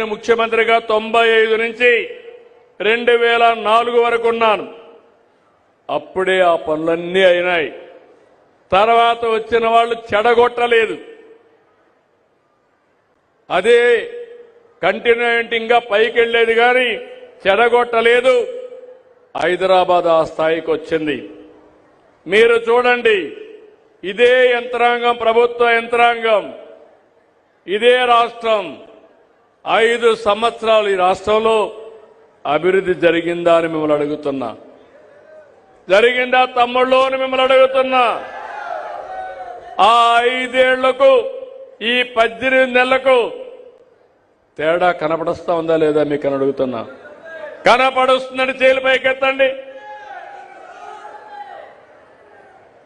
నేను ముఖ్యమంత్రిగా తొంభై ఐదు నుంచి రెండు వేల నాలుగు వరకు ఉన్నాను. అప్పుడే ఆ పనులన్నీ అయినాయి. తర్వాత వచ్చిన వాళ్ళు చెడగొట్టలేదు. అదే కంటిన్యూటీ ఇంకా పైకి వెళ్ళేది కానీ చెడగొట్టలేదు. హైదరాబాద్ ఆ స్థాయికి వచ్చింది. మీరు చూడండి ఇదే యంత్రాంగం ప్రభుత్వ యంత్రాంగం ఇదే రాష్ట్రం. ఐదు సంవత్సరాలు ఈ రాష్ట్రంలో అభివృద్ధి జరిగిందా అని మిమ్మల్ని అడుగుతున్నా. జరిగిందా తమ్ముళ్ళు అని మిమ్మల్ని అడుగుతున్నా. ఆ ఐదేళ్ళకు ఈ పద్దెనిమిది నెలలకు తేడా కనపడుస్తా ఉందా లేదా మీకు అని అడుగుతున్నా. కనపడుస్తుందని చేలు పైకెత్తండి.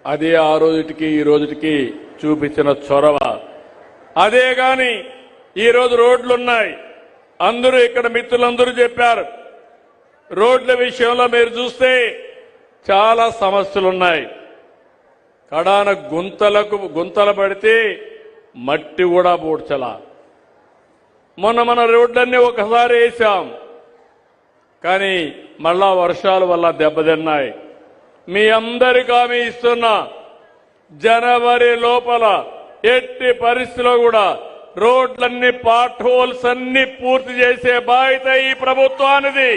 అదే ఆ రోజుటికి ఈ రోజుటికి చూపించిన చొరవ. అదే కానీ ఈరోజు రోడ్లు రోడ్లున్నాయి. అందరూ ఇక్కడ మిత్రులందరూ చెప్పారు. రోడ్ల విషయంలో మీరు చూస్తే చాలా సమస్యలున్నాయి. కడాన గుంతలకు గుంతలు పడితే మట్టి కూడా పూడ్చలా. మొన్న మన రోడ్లన్నీ ఒకసారి వేసాం. కానీ మళ్ళా వర్షాల వల్ల దెబ్బతిన్నాయి. మీ అందరికీ హామీ ఇస్తున్నా జనవరి లోపల ఎట్టి పరిస్థితిలో కూడా రోడ్లన్నీ పాట్ హోల్స్ అన్ని పూర్తి చేసే బాధ్యత ఈ ప్రభుత్వానిది.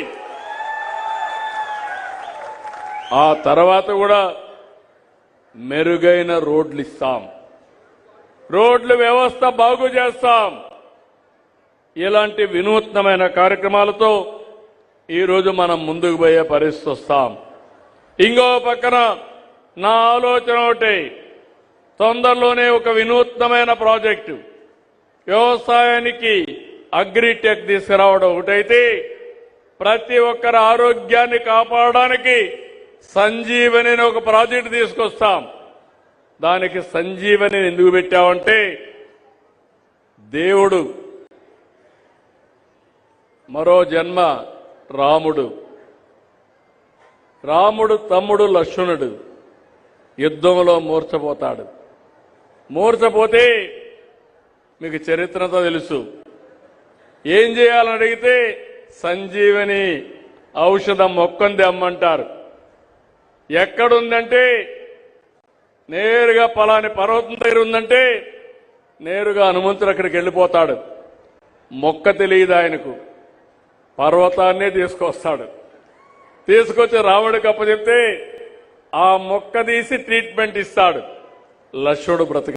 ఆ తర్వాత కూడా మెరుగైన రోడ్లు ఇస్తాం రోడ్ల వ్యవస్థ బాగు చేస్తాం. ఇలాంటి వినూత్నమైన కార్యక్రమాలతో ఈరోజు మనం ముందుకు పోయే పరిస్థితి వస్తాం. ఇంకో పక్కన నా ఆలోచన ఒకటి. తొందరలోనే ఒక వినూత్నమైన ప్రాజెక్టు. వ్యవసాయానికి అగ్రిటెక్ తీసుకురావడం ఒకటైతే ప్రతి ఒక్కరి ఆరోగ్యాన్ని కాపాడడానికి సంజీవని ఒక ప్రాజెక్టు తీసుకొస్తాం. దానికి సంజీవని ఎందుకు పెట్టామంటే దేవుడు మరో జన్మ రాముడు. రాముడు తమ్ముడు లక్ష్మణుడు. యుద్ధంలో మూర్చపోతాడు. మూర్చపోతే మీకు చరిత్రతో తెలుసు. ఏం చేయాలని అడిగితే సంజీవని ఔషధం మొక్కంది అమ్మంటారు. ఎక్కడుందంటే నేరుగా పలాని పర్వతం దగ్గర ఉందంటే నేరుగా హనుమంతుడు అక్కడికి వెళ్ళిపోతాడు. మొక్క తెలియదు ఆయనకు. పర్వతాన్నే తీసుకొస్తాడు. తీసుకొచ్చి రాముడికి అప్పచెప్తే ఆ మొక్క తీసి ట్రీట్మెంట్ ఇస్తాడు. లక్ష్యుడు బ్రతికి